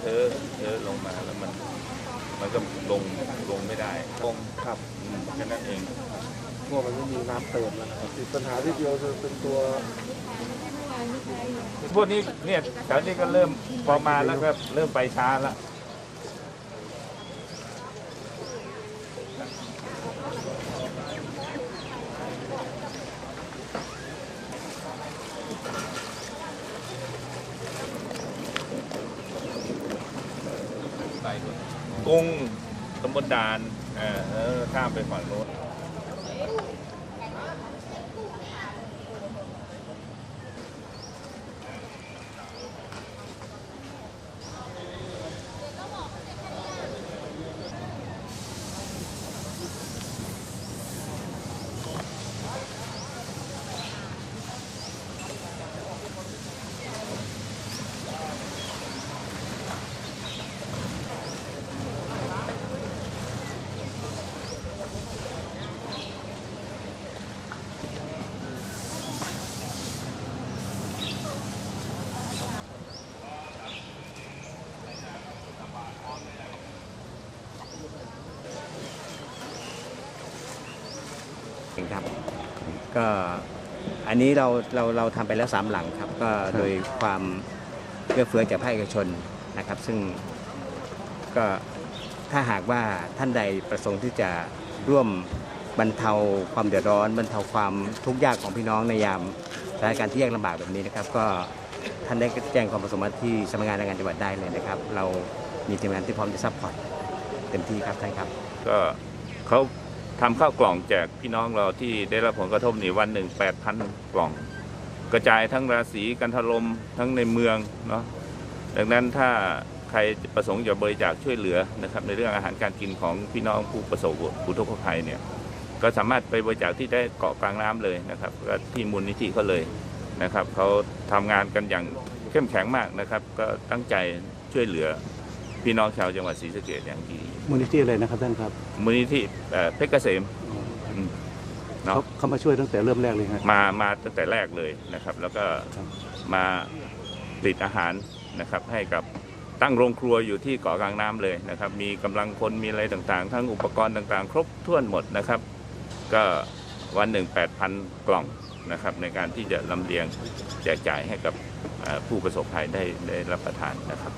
เธอเธอลงมาแล้วมัน มันก็ลงลงไม่ได้ลงครับอืมแค่นั้นเองเพราะมันไม่มีน้ำเติมแล้วนะครับติดปัญหาที่เดียวคือเป็นตัวพวกนี้เนี่ยแถวนี้ก็เริ่มพอมาแล้วก็เริ่มไปช้าแล้ว กุ้งตำบลด่านเออข้ามไปฝั่งโน้น ครับ ก็อันนี้เราเราเราทำไปแล้วสามหลังครับ ก็โดยความเอื้อเฟื้อจากภาคเอกชนนะครับ ซึ่งก็ถ้าหากว่าท่านใดประสงค์ที่จะร่วมบรรเทาความเดือดร้อน บรรเทาความทุกข์ยากของพี่น้องในยามสถานการณ์ที่ยากลำบากแบบนี้นะครับ ก็ท่านได้แจ้งความประสงค์มาที่สำนักงานแรงงานจังหวัดได้เลยนะครับ เรามีทีมงานที่พร้อมจะซัพพอร์ตเต็มที่ครับท่านครับ ก็เขา ทำข้าวกล่องแจกพี่น้องเราที่ได้รับผลกระทบนี่วันหนึ่งแปดพันกล่อง กระจายทั้งราศีกันทลมทั้งในเมืองเนาะดังนั้นถ้าใครประสงค์จะบริจาคช่วยเหลือนะครับในเรื่องอาหารการกินของพี่น้องผู้ประสบอุทกภัยเนี่ยก็สามารถไปบริจาคที่ได้เกาะกลางน้ำเลยนะครับก็ที่มูลนิธิเขาเลยนะครับเขาทำงานกันอย่างเข้มแข็งมากนะครับ ก็ตั้งใจช่วยเหลือพี่น้องชาวจังหวัดศรีสะเกษอย่างดี มูลนิธิอะไรนะครับท่านครับมูลนิธิเอ่อเพชรเกษมอืมเนาะเขาเขามาช่วยตั้งแต่เริ่มแรกเลยครับมามาตั้งแต่แรกเลยนะครับ แล้วก็ครับ มาผลิตอาหารนะครับ ให้กับตั้งโรงครัวอยู่ที่เกาะกลางน้ำเลยนะครับ มีกำลังคนมีอะไรต่างๆ ทั้งอุปกรณ์ต่างๆ ครบถ้วนหมดนะครับ ก็วันหนึ่งแปดพันกล่องนะครับ ในการที่จะลำเลียงแจกจ่ายให้กับเอ่อผู้ประสบภัยได้ได้รับประทานนะครับ